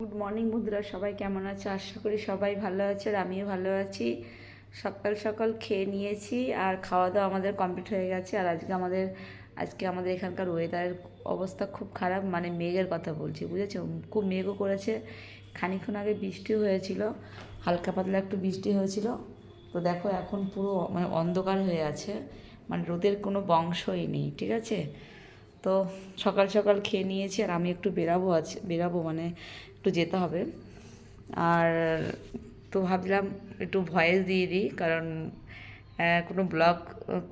Good morning বন্ধুরা, সবাই কেমন আছে? আশা করি সবাই ভালো আছে আর আমিও ভালো আছি। সকাল সকাল খেয়ে নিয়েছি আর খাওয়া দাওয়া আমাদের কমপ্লিট হয়ে গেছে আর আজকে আমাদের আজকে আমাদের এখানকার ওয়েদারের অবস্থা খুব খারাপ মানে মেঘের কথা বলছি, বুঝেছ? খুব মেঘও করেছে খানিক্ষণ আগে বৃষ্টিও হয়েছিল, হালকা পাতলা একটু বৃষ্টি হয়েছিল। তো দেখো এখন পুরো মানে অন্ধকার হয়ে আছে মানে রোদের কোনো বংশই নেই, ঠিক আছে? তো সকাল সকাল খেয়ে নিয়েছি আর আমি একটু বেরাবো আছে বেরাবো মানে একটু যেতে হবে। আর তো ভাবলাম একটু ভয়েস দিয়ে দিই, কারণ কোনো ব্লগ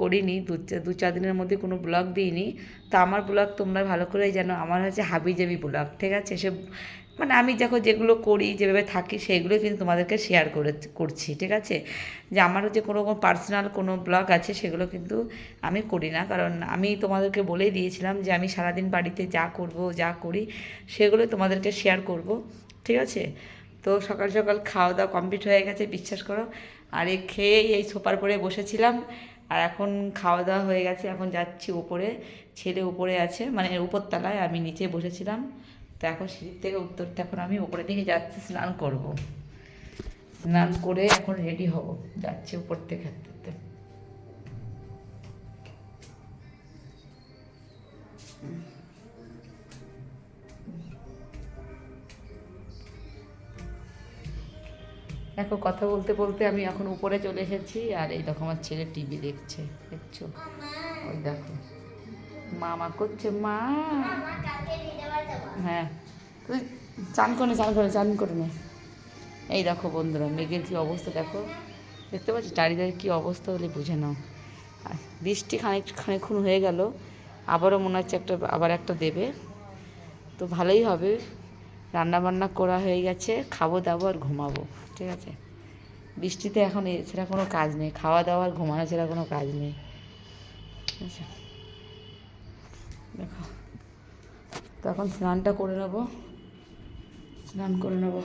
করিনি, দু দু, চার দিনের মধ্যে কোনো ব্লগ দিইনি। তো আমার ব্লগ তোমরা ভালো করেই জানো, আমার হচ্ছে হাবি জাবি ব্লগ ঠিক আছে? সে মানে আমি দেখো যেগুলো করি, যেভাবে থাকি সেগুলো কিন্তু তোমাদেরকে শেয়ার করে, করছি, ঠিক আছে? যে আমারও যে কোনো পার্সোনাল কোনো ব্লগ আছে সেগুলো কিন্তু আমি করি না। কারণ আমি তোমাদেরকে বলেই দিয়েছিলাম যে আমি সারাদিন বাড়িতে যা করব, যা করি সেগুলো তোমাদেরকে শেয়ার করব, ঠিক আছে? তো সকাল সকাল খাওয়া দাওয়া কমপ্লিট হয়ে গেছে, বিশ্বাস করো। আর এই খেয়েই এই সোপার পরে বসেছিলাম। আর এখন খাওয়া দাওয়া হয়ে গেছে, এখন যাচ্ছি উপরে ছেলে উপরে আছে মানে উপরতলায় আমি নিচে বসেছিলাম। তো এখন সিঁড়ির থেকে উত্তরতে এখন আমি উপরে দিকে যাচ্ছি স্নান করব। স্নান করে এখন রেডি হব যাচ্ছি উপর থেকে। হাঁটতে। দেখো কথা বলতে বলতে আমি এখন উপরে চলে এসেছি আর এই দেখো আমার ছেলে টিভি দেখছে দেখছ? ওই দেখো। মামা করছে মা। হ্যাঁ। তুই চান করে চান করে চান করে নে। এই দেখো বন্ধুরা মেঘের কী অবস্থা দেখো। দেখতে পাচ্ছি চারিদিকে কী অবস্থা হলে বুঝে নাও। আর বৃষ্টি খানিক খানিক্ষণ হয়ে গেল আবারও মনে হচ্ছে একটা আবার একটা দেবে। তো ভালোই হবে রান্না বান্না করা হয়ে গেছে খাব দাবো আর ঘুমাবো ঠিক আছে। বৃষ্টিতে এখন এছাড়া কোনো কাজ নেই খাওয়া দাওয়া আর ঘুমানো ছাড়া কোনো কাজ নেই। ঠিক আছে দেখো। তো এখন স্নানটা করে নেব। স্নান করে নেব।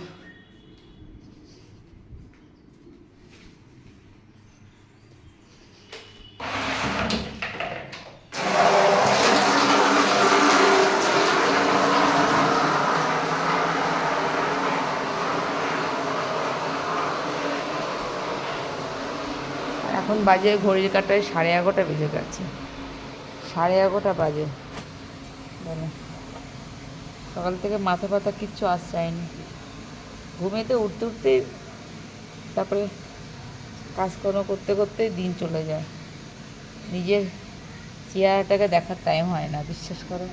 এখন বাজে ঘড়ির কাটায় সাড়ে এগারোটা বেজে গেছে। সাড়ে এগারোটা বাজে। বলো। সকাল থেকে মাথা ব্যথা কিচ্ছু আসছায়নি ঘুমেতে উঠতে উঠতে তারপরে কাজকর্ম করতে করতে দিন চলে যায়। নিজের চেহারাটাকে দেখার টাইম হয় না, বিশ্বাস করো।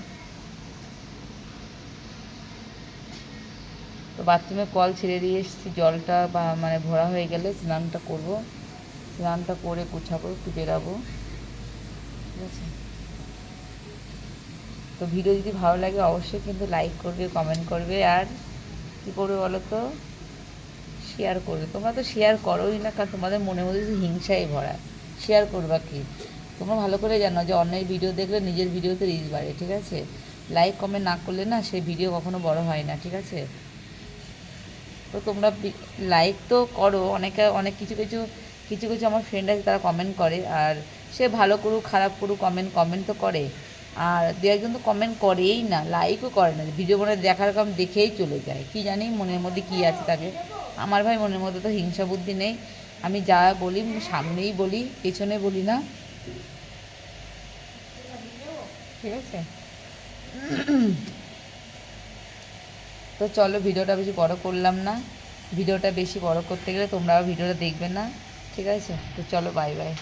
তো বাথরুমে কল ছেড়ে দিয়ে এসেছি, জলটা বা মানে ভরা হয়ে গেলে স্নানটা করব। স্নানটা করে গুছাবো, একটু বেরাবো। ঠিক আছে? তো ভিডিও যদি ভালো লাগে, অবশ্যই কিন্তু লাইক করবে কমেন্ট করবে। আর কী করবে বলো তো শেয়ার করবে। তোমরা তো শেয়ার করোই না, কারণ তোমাদের মনের মধ্যে শুধু হিংসাই ভরা। শেয়ার করবা কি? তোমরা ভালো করে জানো যে অন্যের ভিডিও দেখলে নিজের ভিডিওতে রিচ বাড়ে, ঠিক আছে? লাইক কমেন্ট না করলে না সেই ভিডিও কখনো বড় হয় না, ঠিক আছে? তো তোমরা লাইক তো করো। অনেকে, অনেক কিছু কিছু কিছু কিছু আমার ফ্রেন্ড আছে, তারা কমেন্ট করে। আর সে ভালো করুক, খারাপ করুক কমেন্ট কমেন্ট তো করে। আর দু একজন তো কমেন্ট করেই না লাইকও করে না ভিডিও মনে দেখার কম দেখেই চলে যায়। কি জানি মনের মধ্যে কি আছে তাকে। আমার ভাই মনের মধ্যে তো হিংসা বুদ্ধি নেই। আমি যা বলি, সামনেই বলি, পেছনে বলি না। ঠিক আছে? তো চলো ভিডিওটা বেশি বড় করলাম না। ভিডিওটা বেশি বড় করতে গেলে তোমরাও ভিডিওটা দেখবে না। ঠিক আছে? তো চলো বাই বাই